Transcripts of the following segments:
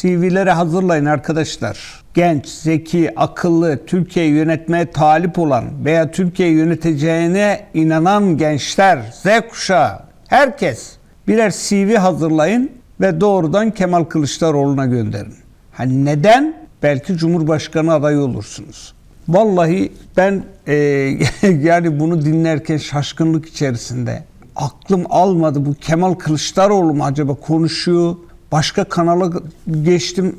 CV'leri hazırlayın arkadaşlar. Genç, zeki, akıllı, Türkiye'yi yönetmeye talip olan veya Türkiye'yi yöneteceğine inanan gençler, Z kuşağı, herkes birer CV hazırlayın ve doğrudan Kemal Kılıçdaroğlu'na gönderin. Ha neden? Belki Cumhurbaşkanı adayı olursunuz. Vallahi ben e, yani bunu dinlerken şaşkınlık içerisinde aklım almadı bu Kemal Kılıçdaroğlu mu acaba konuşuyor başka kanala geçtim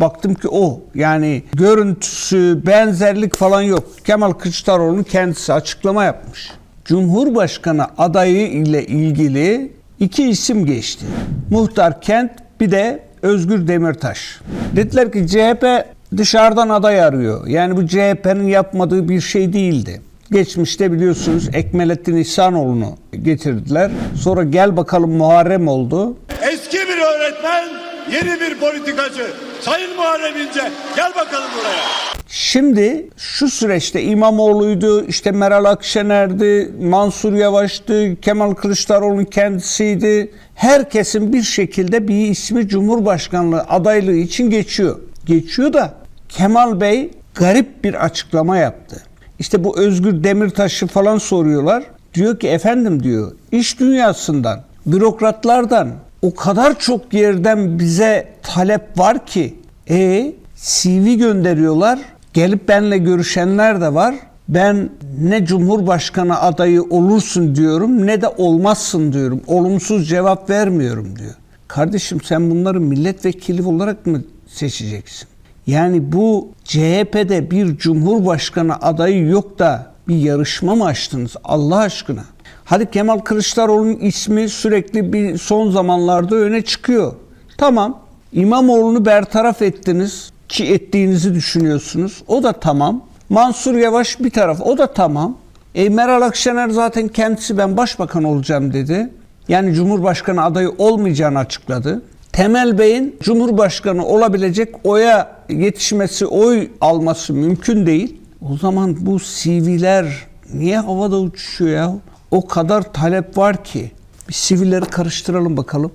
baktım ki o yani görüntüsü benzerlik falan yok. Kemal Kılıçdaroğlu'nun kendisi açıklama yapmış. Cumhurbaşkanı adayı ile ilgili iki isim geçti. Muhtar Kent bir de Özgür Demirtaş. Dediler ki CHP dışarıdan aday arıyor. Yani bu CHP'nin yapmadığı bir şey değildi. Geçmişte biliyorsunuz Ekmelettin İhsanoğlu'nu getirdiler. Sonra gel bakalım Muharrem oldu. Öğretmen, yeni bir politikacı. Sayın Muharrem İnce, gel bakalım buraya. Şimdi şu süreçte İmamoğlu'ydu, işte Meral Akşener'di, Mansur Yavaş'tı, Kemal Kılıçdaroğlu'nun kendisiydi. Herkesin bir şekilde bir ismi Cumhurbaşkanlığı adaylığı için geçiyor. Geçiyor da Kemal Bey garip bir açıklama yaptı. İşte bu Özgür Demirtaş'ı falan soruyorlar. Diyor ki efendim diyor iş dünyasından, bürokratlardan o kadar çok yerden bize talep var ki e CV gönderiyorlar. Gelip benle görüşenler de var. Ben ne Cumhurbaşkanı adayı olursun diyorum ne de olmazsın diyorum. Olumsuz cevap vermiyorum diyor. Kardeşim sen bunları milletvekili olarak mı seçeceksin? Yani bu CHP'de bir cumhurbaşkanı adayı yok da bir yarışma mı açtınız Allah aşkına? Hadi Kemal Kılıçdaroğlu'nun ismi sürekli bir son zamanlarda öne çıkıyor. Tamam. İmamoğlu'nu bertaraf ettiniz ki ettiğinizi düşünüyorsunuz. O da tamam. Mansur Yavaş bir taraf. O da tamam. E, Meral Akşener zaten kendisi ben başbakan olacağım dedi. Yani Cumhurbaşkanı adayı olmayacağını açıkladı. Temel Bey'in Cumhurbaşkanı olabilecek oya yetişmesi, oy alması mümkün değil. O zaman bu CV'ler niye havada uçuşuyor ya? O kadar talep var ki. Bir CV'leri karıştıralım bakalım.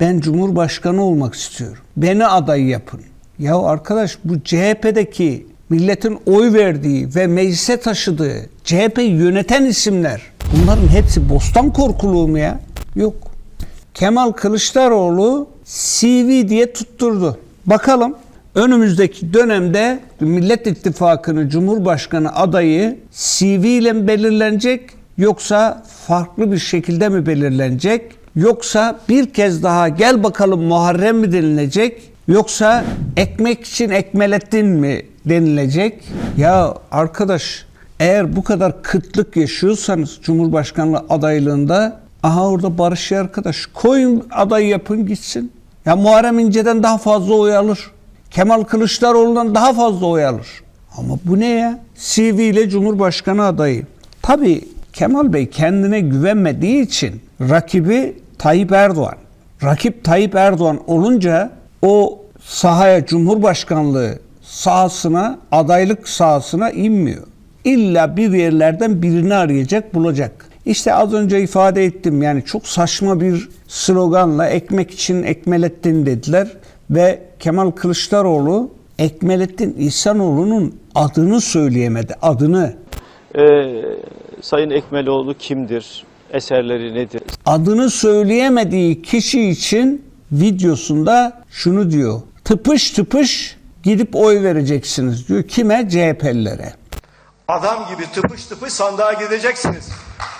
Ben Cumhurbaşkanı olmak istiyorum. Beni aday yapın. Ya arkadaş bu CHP'deki milletin oy verdiği ve meclise taşıdığı CHP'yi yöneten isimler. Bunların hepsi bostan korkuluğu mu ya? Yok. Kemal Kılıçdaroğlu CV diye tutturdu. Bakalım önümüzdeki dönemde Millet İttifakı'nın Cumhurbaşkanı adayı CV ile mi belirlenecek yoksa farklı bir şekilde mi belirlenecek? Yoksa bir kez daha gel bakalım Muharrem mi denilecek? Yoksa ekmek için ekmelettin mi denilecek? Ya arkadaş eğer bu kadar kıtlık yaşıyorsanız Cumhurbaşkanlığı adaylığında aha orada Barış arkadaş koyun aday yapın gitsin. Ya Muharrem İnce'den daha fazla oy alır. Kemal Kılıçdaroğlu'ndan daha fazla oy alır. Ama bu ne ya? CV ile Cumhurbaşkanı adayı. Tabii Kemal Bey kendine güvenmediği için rakibi Tayyip Erdoğan. Rakip Tayyip Erdoğan olunca o sahaya Cumhurbaşkanlığı sahasına, adaylık sahasına inmiyor. İlla bir yerlerden birini arayacak, bulacak. İşte az önce ifade ettim yani çok saçma bir sloganla ekmek için Ekmelettin dediler ve Kemal Kılıçdaroğlu Ekmelettin İhsanoğlu'nun adını söyleyemedi, adını. Ee, Sayın Ekmeloğlu kimdir? Eserleri nedir? Adını söyleyemediği kişi için videosunda şunu diyor. Tıpış tıpış gidip oy vereceksiniz diyor. Kime? CHP'lilere. Adam gibi tıpış tıpış sandığa gideceksiniz.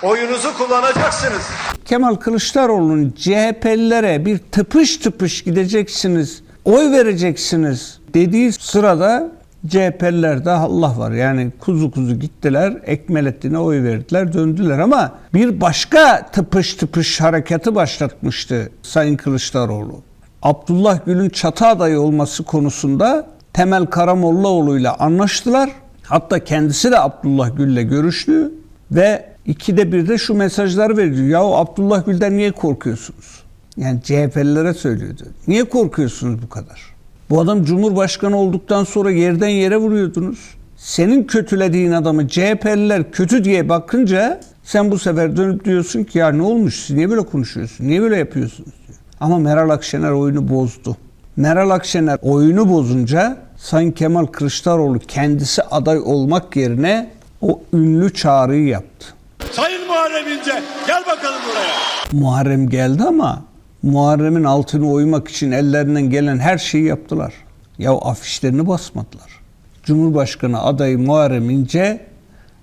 Oyunuzu kullanacaksınız. Kemal Kılıçdaroğlu'nun CHP'lilere bir tıpış tıpış gideceksiniz, oy vereceksiniz dediği sırada CHP'liler de Allah var. Yani kuzu kuzu gittiler, Ekmelettin'e oy verdiler, döndüler ama bir başka tıpış tıpış hareketi başlatmıştı Sayın Kılıçdaroğlu. Abdullah Gül'ün çatı adayı olması konusunda Temel Karamollaoğlu ile anlaştılar. Hatta kendisi de Abdullah Gül'le görüştü ve ikide bir de şu mesajları veriyor. Yahu Abdullah Gül'den niye korkuyorsunuz? Yani CHP'lilere söylüyordu. Niye korkuyorsunuz bu kadar? Bu adam Cumhurbaşkanı olduktan sonra yerden yere vuruyordunuz. Senin kötülediğin adamı CHP'liler kötü diye bakınca sen bu sefer dönüp diyorsun ki ya ne olmuş siz niye böyle konuşuyorsun? Niye böyle yapıyorsunuz? Diyor. Ama Meral Akşener oyunu bozdu. Meral Akşener oyunu bozunca Sayın Kemal Kılıçdaroğlu kendisi aday olmak yerine o ünlü çağrıyı yaptı. Sayın Muharrem İnce gel bakalım buraya. Muharrem geldi ama Muharrem'in altını oymak için ellerinden gelen her şeyi yaptılar. Ya afişlerini basmadılar. Cumhurbaşkanı adayı Muharrem İnce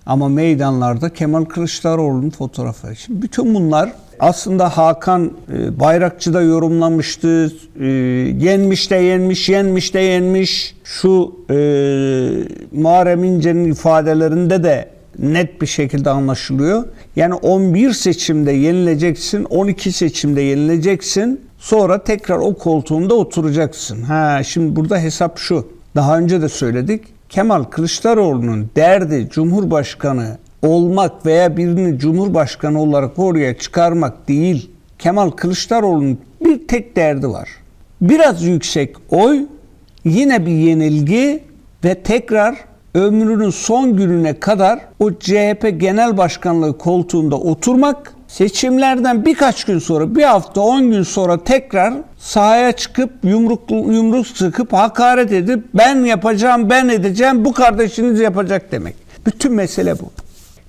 ama meydanlarda Kemal Kılıçdaroğlu'nun fotoğrafı. Şimdi bütün bunlar aslında Hakan e, Bayrakçı da yorumlamıştı. E, yenmiş de yenmiş, yenmiş de yenmiş. Şu e, Muharrem İnce'nin ifadelerinde de net bir şekilde anlaşılıyor. Yani 11 seçimde yenileceksin, 12 seçimde yenileceksin. Sonra tekrar o koltuğunda oturacaksın. Ha şimdi burada hesap şu. Daha önce de söyledik. Kemal Kılıçdaroğlu'nun derdi Cumhurbaşkanı olmak veya birini Cumhurbaşkanı olarak oraya çıkarmak değil. Kemal Kılıçdaroğlu'nun bir tek derdi var. Biraz yüksek oy, yine bir yenilgi ve tekrar ömrünün son gününe kadar o CHP Genel Başkanlığı koltuğunda oturmak, seçimlerden birkaç gün sonra, bir hafta, on gün sonra tekrar sahaya çıkıp yumruk yumruk sıkıp hakaret edip ben yapacağım, ben edeceğim, bu kardeşiniz yapacak demek. Bütün mesele bu.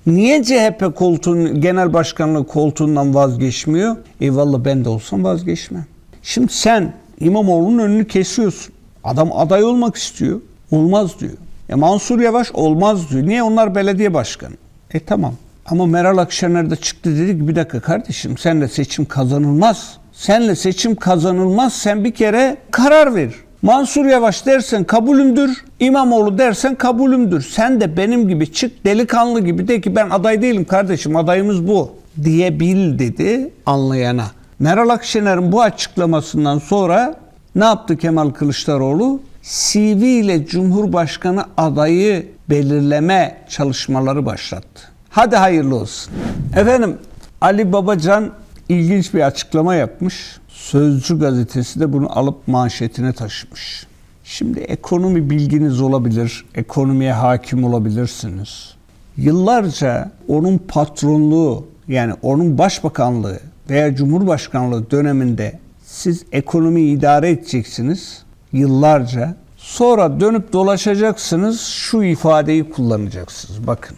Niye CHP koltuğun genel başkanlığı koltuğundan vazgeçmiyor? Eyvallah ben de olsam vazgeçmem. Şimdi sen İmamoğlu'nun önünü kesiyorsun. Adam aday olmak istiyor. Olmaz diyor. E Mansur Yavaş olmaz diyor. Niye? Onlar belediye başkanı. E tamam. Ama Meral Akşener de çıktı dedi ki bir dakika kardeşim senle seçim kazanılmaz. Senle seçim kazanılmaz. Sen bir kere karar ver. Mansur Yavaş dersen kabulümdür. İmamoğlu dersen kabulümdür. Sen de benim gibi çık delikanlı gibi de ki ben aday değilim kardeşim adayımız bu diyebil dedi anlayana. Meral Akşener'in bu açıklamasından sonra ne yaptı Kemal Kılıçdaroğlu? CV ile Cumhurbaşkanı adayı belirleme çalışmaları başlattı. Hadi hayırlı olsun. Efendim Ali Babacan ilginç bir açıklama yapmış. Sözcü gazetesi de bunu alıp manşetine taşımış. Şimdi ekonomi bilginiz olabilir, ekonomiye hakim olabilirsiniz. Yıllarca onun patronluğu yani onun başbakanlığı veya cumhurbaşkanlığı döneminde siz ekonomiyi idare edeceksiniz yıllarca. Sonra dönüp dolaşacaksınız şu ifadeyi kullanacaksınız. Bakın.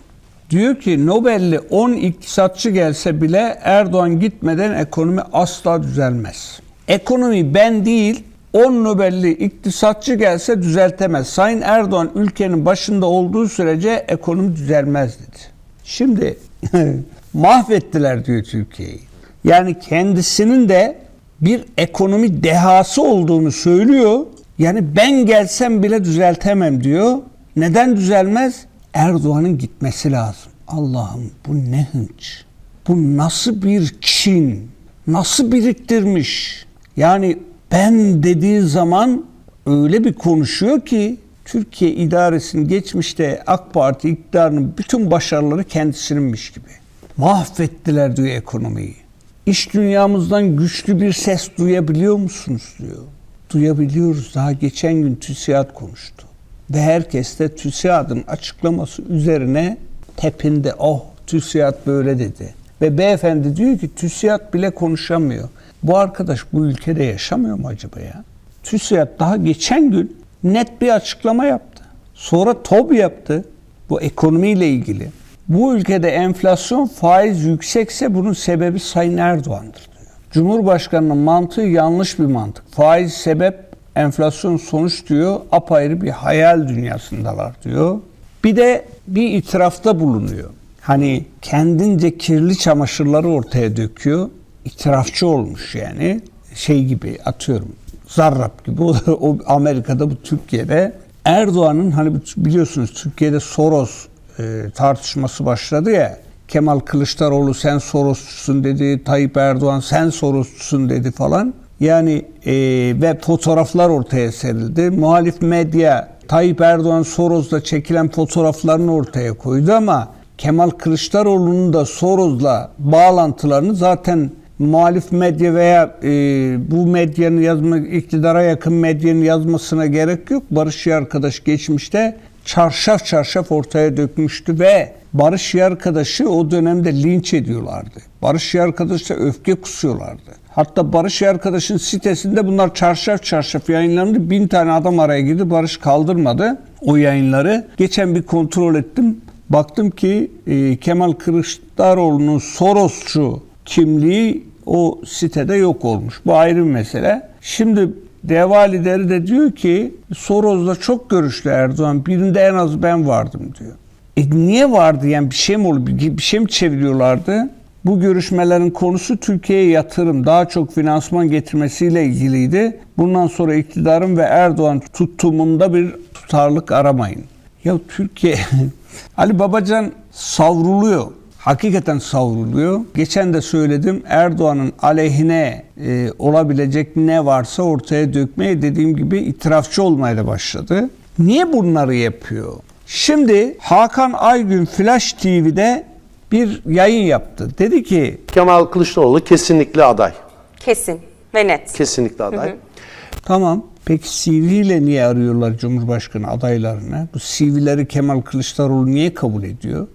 Diyor ki Nobel'li 10 iktisatçı gelse bile Erdoğan gitmeden ekonomi asla düzelmez. Ekonomi ben değil 10 Nobel'li iktisatçı gelse düzeltemez. Sayın Erdoğan ülkenin başında olduğu sürece ekonomi düzelmez dedi. Şimdi mahvettiler diyor Türkiye'yi. Yani kendisinin de bir ekonomi dehası olduğunu söylüyor. Yani ben gelsem bile düzeltemem diyor. Neden düzelmez? Erdoğan'ın gitmesi lazım. Allah'ım bu ne hınç? Bu nasıl bir kin? Nasıl biriktirmiş? Yani ben dediği zaman öyle bir konuşuyor ki Türkiye idaresinin geçmişte AK Parti iktidarının bütün başarıları kendisininmiş gibi. Mahvettiler diyor ekonomiyi. İş dünyamızdan güçlü bir ses duyabiliyor musunuz diyor. Duyabiliyoruz. Daha geçen gün TÜSİAD konuştu. Ve herkes de TÜSİAD'ın açıklaması üzerine tepinde. Oh TÜSİAD böyle dedi. Ve beyefendi diyor ki TÜSİAD bile konuşamıyor. Bu arkadaş bu ülkede yaşamıyor mu acaba ya? TÜSİAD daha geçen gün net bir açıklama yaptı. Sonra TOB yaptı. Bu ekonomiyle ilgili. Bu ülkede enflasyon faiz yüksekse bunun sebebi Sayın Erdoğan'dır. Cumhurbaşkanının mantığı yanlış bir mantık. Faiz sebep, enflasyon sonuç diyor. Apayrı bir hayal dünyasındalar diyor. Bir de bir itirafta bulunuyor. Hani kendince kirli çamaşırları ortaya döküyor. İtirafçı olmuş yani. Şey gibi atıyorum. Zarrab gibi. O, o Amerika'da bu Türkiye'de. Erdoğan'ın hani biliyorsunuz Türkiye'de Soros e, tartışması başladı ya. Kemal Kılıçdaroğlu sen Sorosçusun dedi, Tayyip Erdoğan sen Sorosçusun dedi falan. Yani e, ve fotoğraflar ortaya serildi. Muhalif medya Tayyip Erdoğan Soros'la çekilen fotoğraflarını ortaya koydu ama Kemal Kılıçdaroğlu'nun da Soros'la bağlantılarını zaten muhalif medya veya e, bu medyanın yazma iktidara yakın medyanın yazmasına gerek yok. Barış Yar arkadaş geçmişte çarşaf çarşaf ortaya dökmüştü ve Barış Yar arkadaşı o dönemde linç ediyorlardı. Barış Yar arkadaşa öfke kusuyorlardı. Hatta Barış arkadaşın sitesinde bunlar çarşaf çarşaf yayınlandı. Bin tane adam araya girdi. Barış kaldırmadı o yayınları. Geçen bir kontrol ettim. Baktım ki e, Kemal Kılıçdaroğlu'nun Sorosçu kimliği o sitede yok olmuş. Bu ayrı bir mesele. Şimdi Deva lideri de diyor ki Soros'la çok görüştü Erdoğan. Birinde en az ben vardım diyor. E niye vardı yani bir şey mi oldu? Bir şey mi çeviriyorlardı? Bu görüşmelerin konusu Türkiye'ye yatırım, daha çok finansman getirmesiyle ilgiliydi. Bundan sonra iktidarın ve Erdoğan tutumunda bir tutarlık aramayın. Ya Türkiye, Ali Babacan savruluyor. Hakikaten savruluyor. Geçen de söyledim Erdoğan'ın aleyhine e, olabilecek ne varsa ortaya dökmeye dediğim gibi itirafçı olmaya da başladı. Niye bunları yapıyor? Şimdi Hakan Aygün Flash TV'de bir yayın yaptı. Dedi ki Kemal Kılıçdaroğlu kesinlikle aday. Kesin ve net. Kesinlikle aday. tamam peki CV ile niye arıyorlar Cumhurbaşkanı adaylarını? Bu CV'leri Kemal Kılıçdaroğlu niye kabul ediyor?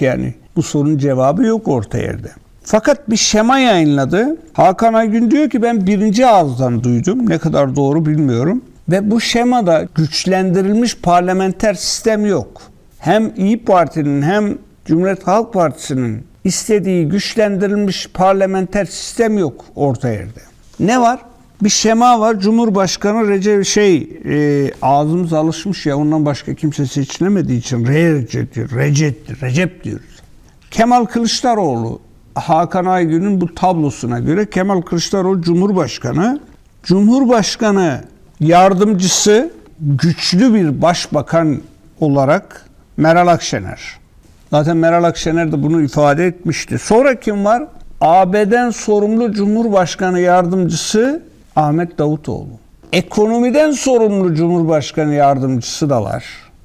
Yani bu sorunun cevabı yok orta yerde. Fakat bir şema yayınladı. Hakan Aygün diyor ki ben birinci ağızdan duydum. Ne kadar doğru bilmiyorum. Ve bu şemada güçlendirilmiş parlamenter sistem yok. Hem İyi Parti'nin hem Cumhuriyet Halk Partisi'nin istediği güçlendirilmiş parlamenter sistem yok orta yerde. Ne var? Bir şema var. Cumhurbaşkanı Recep şey e, ağzımız alışmış ya ondan başka kimse seçilemediği için Recep diyor. Recep, Recep diyoruz. Kemal Kılıçdaroğlu Hakan Aygün'ün bu tablosuna göre Kemal Kılıçdaroğlu Cumhurbaşkanı. Cumhurbaşkanı yardımcısı güçlü bir başbakan olarak Meral Akşener. Zaten Meral Akşener de bunu ifade etmişti. Sonra kim var? AB'den sorumlu Cumhurbaşkanı yardımcısı Ahmet Davutoğlu. Ekonomiden sorumlu Cumhurbaşkanı yardımcısı da var.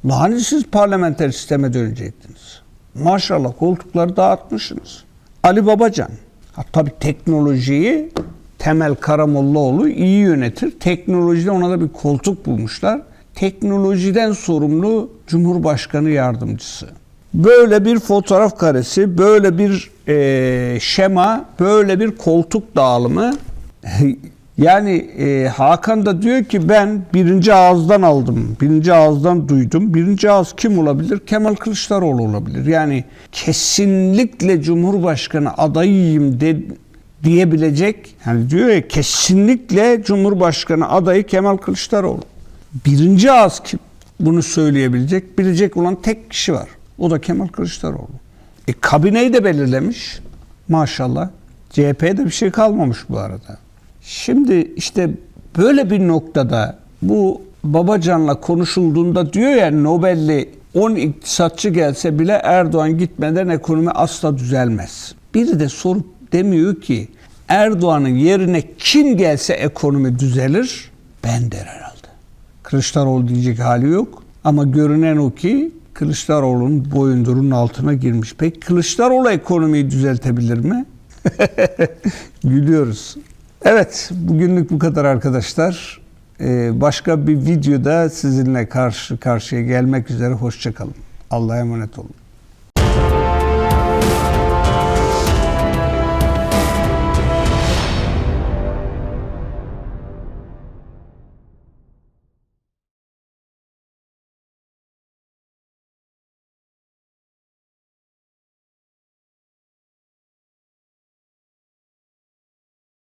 Hani siz parlamenter sisteme dönecektiniz? Maşallah koltukları dağıtmışsınız. Ali Babacan. Ha, tabii teknolojiyi Temel Karamollaoğlu iyi yönetir. Teknolojide ona da bir koltuk bulmuşlar. Teknolojiden sorumlu Cumhurbaşkanı yardımcısı. Böyle bir fotoğraf karesi, böyle bir eee, şema, böyle bir koltuk dağılımı. Yani eee, Hakan da diyor ki ben birinci ağızdan aldım, birinci ağızdan duydum. Birinci ağız kim olabilir? Kemal Kılıçdaroğlu olabilir. Yani kesinlikle Cumhurbaşkanı adayıyım de, diyebilecek. Yani diyor ya kesinlikle Cumhurbaşkanı adayı Kemal Kılıçdaroğlu. Birinci ağız kim bunu söyleyebilecek? Bilecek olan tek kişi var. O da Kemal Kılıçdaroğlu. E kabineyi de belirlemiş. Maşallah. CHP'de bir şey kalmamış bu arada. Şimdi işte böyle bir noktada bu Babacan'la konuşulduğunda diyor ya Nobel'li 10 iktisatçı gelse bile Erdoğan gitmeden ekonomi asla düzelmez. Biri de sorup demiyor ki Erdoğan'ın yerine kim gelse ekonomi düzelir? Ben der herhalde. Kılıçdaroğlu diyecek hali yok. Ama görünen o ki Kılıçdaroğlu'nun boyundurunun altına girmiş. Peki Kılıçdaroğlu ekonomiyi düzeltebilir mi? Gülüyoruz. Evet, bugünlük bu kadar arkadaşlar. Ee, başka bir videoda sizinle karşı karşıya gelmek üzere. Hoşçakalın. Allah'a emanet olun.